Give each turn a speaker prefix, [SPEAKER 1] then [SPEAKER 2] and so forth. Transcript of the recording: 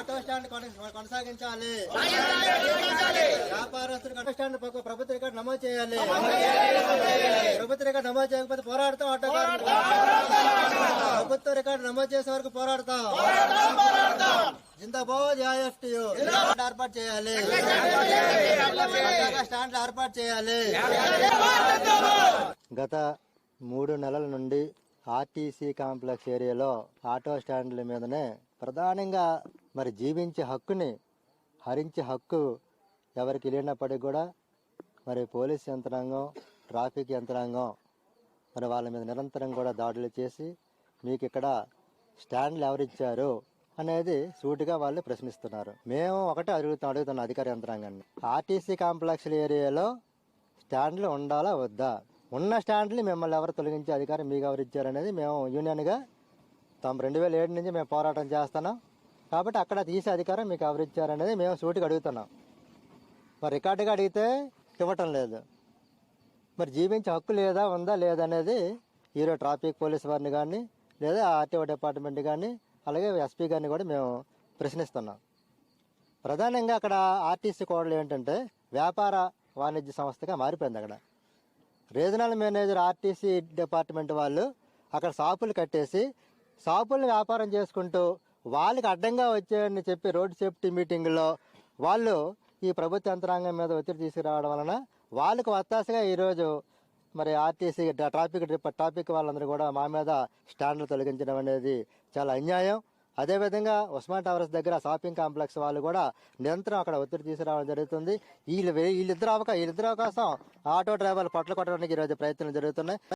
[SPEAKER 1] Auto stand కొన- కొనసాగించాలి. వ్యాపారస్తులు ఆటో స్టాండ్ పక్క- ప్రభుత్వ రికార్డు నమోదు చేయాలి. ప్రభుత్వ రికార్డు నమోదు చేయకపోతే పోరాడతాం ఆటో. ప్రభుత్వ రికార్డు నమోదు చేసే వరకు పోరాడతాం. జిందాబాద్ ఐఎఫ్టియు ఏర్పాటు చేయాలి. స్టాండ్లు ఏర్పాటు చేయాలి. గత మూడు నెలల నుండి ఆర్టీసీ కాంప్లెక్స్ ఏరియాలో ఆటో స్టాండ్ల మీదనే ప్రధానంగా మరి జీవించే హక్కుని హరించే హక్కు ఎవరికి లేనప్పటికీ కూడా మరి పోలీస్ యంత్రాంగం ట్రాఫిక్ యంత్రాంగం మరి వాళ్ళ మీద నిరంతరం కూడా దాడులు చేసి మీకు ఇక్కడ స్టాండ్లు ఎవరిచ్చారు అనేది సూటిగా వాళ్ళు ప్రశ్నిస్తున్నారు. మేము ఒకటే అడుగుతాం అడుగుతున్న అధికార యంత్రాంగాన్ని. ఆర్టీసీ కాంప్లెక్స్ ఏరియాలో స్టాండ్లు ఉండాలా వద్దా? ఉన్న స్టాండ్ని మిమ్మల్ని ఎవరు తొలగించే అధికారం మీకు ఎవరు ఇచ్చారనేది మేము యూనియన్గా తమ రెండు వేల ఏడు నుంచి మేము పోరాటం చేస్తున్నాం. కాబట్టి అక్కడ తీసే అధికారం మీకు ఎవరు ఇచ్చారనేది మేము సూటిగా అడుగుతున్నాం. మరి రికార్డుగా అడిగితే ఇవ్వటం లేదు. మరి జీవించే హక్కు లేదా ఉందా లేదా అనేది ఈరోజు ట్రాఫిక్ పోలీస్ వారిని కానీ లేదా ఆర్టీఓ డిపార్ట్మెంట్ కానీ అలాగే ఎస్పీ గారిని కూడా మేము ప్రశ్నిస్తున్నాం. ప్రధానంగా అక్కడ ఆర్టీసీ కోడలు ఏంటంటే వ్యాపార వాణిజ్య సంస్థగా మారిపోయింది అక్కడ. రీజనల్ మేనేజర్ ఆర్టీసీ డిపార్ట్మెంట్ వాళ్ళు అక్కడ షాపులు కట్టేసి షాపులను వ్యాపారం చేసుకుంటూ వాళ్ళకి అడ్డంగా వచ్చాయని చెప్పి రోడ్ సేఫ్టీ మీటింగ్లో వాళ్ళు ఈ ప్రభుత్వ యంత్రాంగం మీద ఒత్తిడి తీసుకురావడం వలన వాళ్ళకు వత్తాసగా ఈరోజు మరి ఆర్టీసీ ట్రాఫిక్ ట్రాఫిక్ వాళ్ళందరూ కూడా మా మీద స్టాండ్లు తొలగించడం అనేది చాలా అన్యాయం. అదేవిధంగా ఉస్మాన్ టవర్స్ దగ్గర షాపింగ్ కాంప్లెక్స్ వాళ్ళు కూడా నిరంతరం అక్కడ ఒత్తిడి తీసుకురావడం జరుగుతుంది. వీళ్ళు వీళ్ళిద్దరు అవకాశం వీళ్ళిద్దరు అవకాశం ఆటో డ్రైవర్లు పట్ల కొట్టడానికి ఈరోజు ప్రయత్నాలు జరుగుతున్నాయి.